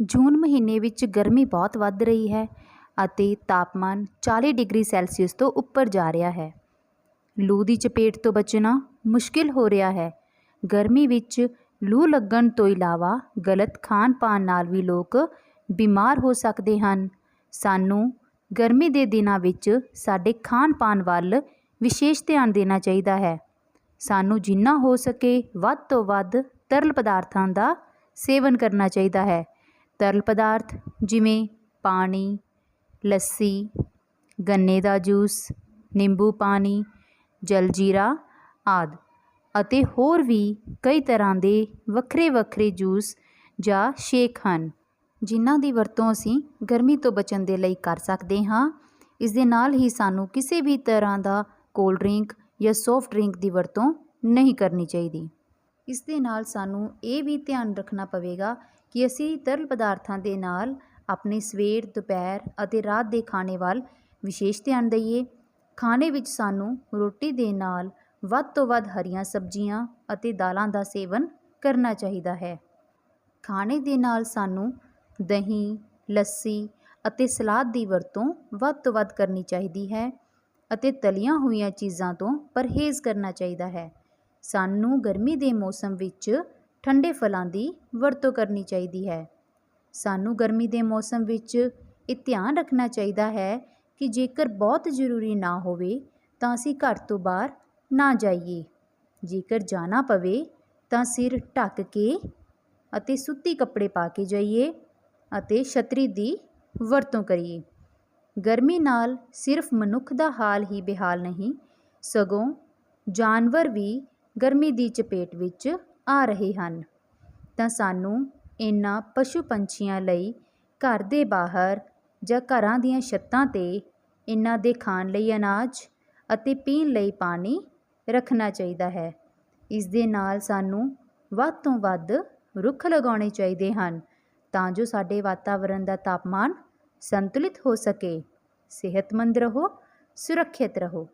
ਜੂਨ ਮਹੀਨੇ ਵਿੱਚ ਗਰਮੀ ਬਹੁਤ ਵੱਧ ਰਹੀ ਹੈ ਅਤੇ ਤਾਪਮਾਨ 40 ਡਿਗਰੀ ਸੈਲਸੀਅਸ ਤੋਂ ਉੱਪਰ ਜਾ ਰਿਹਾ ਹੈ। ਲੂ ਦੀ ਚਪੇਟ ਤੋਂ ਬਚਣਾ ਮੁਸ਼ਕਿਲ ਹੋ ਰਿਹਾ ਹੈ। ਗਰਮੀ ਵਿੱਚ ਲੂ ਲੱਗਣ ਤੋਂ ਇਲਾਵਾ ਗਲਤ ਖਾਣ ਪਾਣ ਨਾਲ ਵੀ ਲੋਕ ਬਿਮਾਰ ਹੋ ਸਕਦੇ ਹਨ। ਸਾਨੂੰ ਗਰਮੀ ਦੇ ਦਿਨਾਂ ਵਿੱਚ ਸਾਡੇ ਖਾਣ ਪਾਣ ਵੱਲ ਵਿਸ਼ੇਸ਼ ਧਿਆਨ ਦੇਣਾ ਚਾਹੀਦਾ ਹੈ। ਸਾਨੂੰ ਜਿੰਨਾ ਹੋ ਸਕੇ ਵੱਧ ਤੋਂ ਵੱਧ ਤਰਲ ਪਦਾਰਥਾਂ ਦਾ ਸੇਵਨ ਕਰਨਾ ਚਾਹੀਦਾ ਹੈ। ਤਰਲ ਪਦਾਰਥ ਜਿਵੇਂ ਪਾਣੀ, ਲੱਸੀ, ਗੰਨੇ ਦਾ ਜੂਸ, ਨਿੰਬੂ ਪਾਣੀ, ਜਲਜੀਰਾ ਆਦਿ ਅਤੇ ਹੋਰ ਵੀ ਕਈ ਤਰ੍ਹਾਂ ਦੇ ਵੱਖਰੇ ਵੱਖਰੇ ਜੂਸ ਜਾਂ ਸ਼ੇਕ ਹਨ, ਜਿਨ੍ਹਾਂ ਦੀ ਵਰਤੋਂ ਅਸੀਂ ਗਰਮੀ ਤੋਂ ਬਚਣ ਦੇ ਲਈ ਕਰ ਸਕਦੇ ਹਾਂ। ਇਸ ਦੇ ਨਾਲ ਹੀ ਸਾਨੂੰ ਕਿਸੇ ਵੀ ਤਰ੍ਹਾਂ ਦਾ ਕੋਲਡ ਡਰਿੰਕ ਜਾਂ ਸੌਫਟ ਡਰਿੰਕ ਦੀ ਵਰਤੋਂ ਨਹੀਂ ਕਰਨੀ ਚਾਹੀਦੀ। ਇਸ ਦੇ ਨਾਲ ਸਾਨੂੰ ਇਹ ਵੀ ਧਿਆਨ ਰੱਖਣਾ ਪਵੇਗਾ ਕਿ ਅਸੀਂ ਤਰਲ ਪਦਾਰਥਾਂ ਦੇ ਨਾਲ ਆਪਣੇ ਸਵੇਰ, ਦੁਪਹਿਰ ਅਤੇ ਰਾਤ ਦੇ ਖਾਣੇ ਵੱਲ ਵਿਸ਼ੇਸ਼ ਧਿਆਨ ਦਈਏ। ਖਾਣੇ ਵਿੱਚ ਸਾਨੂੰ ਰੋਟੀ ਦੇ ਨਾਲ ਵੱਧ ਤੋਂ ਵੱਧ ਹਰੀਆਂ ਸਬਜ਼ੀਆਂ ਅਤੇ ਦਾਲਾਂ ਦਾ ਸੇਵਨ ਕਰਨਾ ਚਾਹੀਦਾ ਹੈ। ਖਾਣੇ ਦੇ ਨਾਲ ਸਾਨੂੰ ਦਹੀਂ, ਲੱਸੀ ਅਤੇ ਸਲਾਦ ਦੀ ਵਰਤੋਂ ਵੱਧ ਤੋਂ ਵੱਧ ਕਰਨੀ ਚਾਹੀਦੀ ਹੈ ਅਤੇ ਤਲੀਆਂ ਹੋਈਆਂ ਚੀਜ਼ਾਂ ਤੋਂ ਪਰਹੇਜ਼ ਕਰਨਾ ਚਾਹੀਦਾ ਹੈ। ਸਾਨੂੰ ਗਰਮੀ ਦੇ ਮੌਸਮ ਵਿੱਚ ਠੰਡੇ ਫਲਾਂ ਦੀ ਵਰਤੋਂ ਕਰਨੀ ਚਾਹੀਦੀ ਹੈ। ਸਾਨੂੰ ਗਰਮੀ ਦੇ ਮੌਸਮ ਵਿੱਚ ਇਹ ਧਿਆਨ ਰੱਖਣਾ ਚਾਹੀਦਾ ਹੈ ਕਿ ਜੇਕਰ ਬਹੁਤ ਜ਼ਰੂਰੀ ਨਾ ਹੋਵੇ ਤਾਂ ਅਸੀਂ ਘਰ ਤੋਂ ਬਾਹਰ ਨਾ ਜਾਈਏ। ਜੇਕਰ ਜਾਣਾ ਪਵੇ ਤਾਂ ਸਿਰ ਢੱਕ ਕੇ ਅਤੇ ਸੁੱਤੀ ਕੱਪੜੇ ਪਾ ਕੇ ਜਾਈਏ ਅਤੇ ਛਤਰੀ ਦੀ ਵਰਤੋਂ ਕਰੀਏ। ਗਰਮੀ ਨਾਲ ਸਿਰਫ ਮਨੁੱਖ ਦਾ ਹਾਲ ਹੀ ਬੇਹਾਲ ਨਹੀਂ, ਸਗੋਂ ਜਾਨਵਰ ਵੀ ਗਰਮੀ ਦੀ ਚਪੇਟ ਵਿੱਚ ਆ ਰਹੇ ਹਨ। ਤਾਂ ਸਾਨੂੰ ਇਹਨਾਂ ਪਸ਼ੂ ਪੰਛੀਆਂ ਲਈ ਘਰ ਦੇ ਬਾਹਰ ਜਾਂ ਘਰਾਂ ਦੀਆਂ ਛੱਤਾਂ ਤੇ ਇਹਨਾਂ ਦੇ ਖਾਣ ਲਈ ਅਨਾਜ ਅਤੇ ਪੀਣ ਲਈ ਪਾਣੀ ਰੱਖਣਾ ਚਾਹੀਦਾ ਹੈ। ਇਸ ਦੇ ਨਾਲ ਸਾਨੂੰ ਵੱਧ ਤੋਂ ਵੱਧ ਰੁੱਖ ਲਗਾਉਣੇ ਚਾਹੀਦੇ ਹਨ ਤਾਂ ਜੋ ਸਾਡੇ ਵਾਤਾਵਰਣ ਦਾ ਤਾਪਮਾਨ ਸੰਤੁਲਿਤ ਹੋ ਸਕੇ। ਸਿਹਤਮੰਦ ਰਹੋ, ਸੁਰੱਖਿਅਤ ਰਹੋ।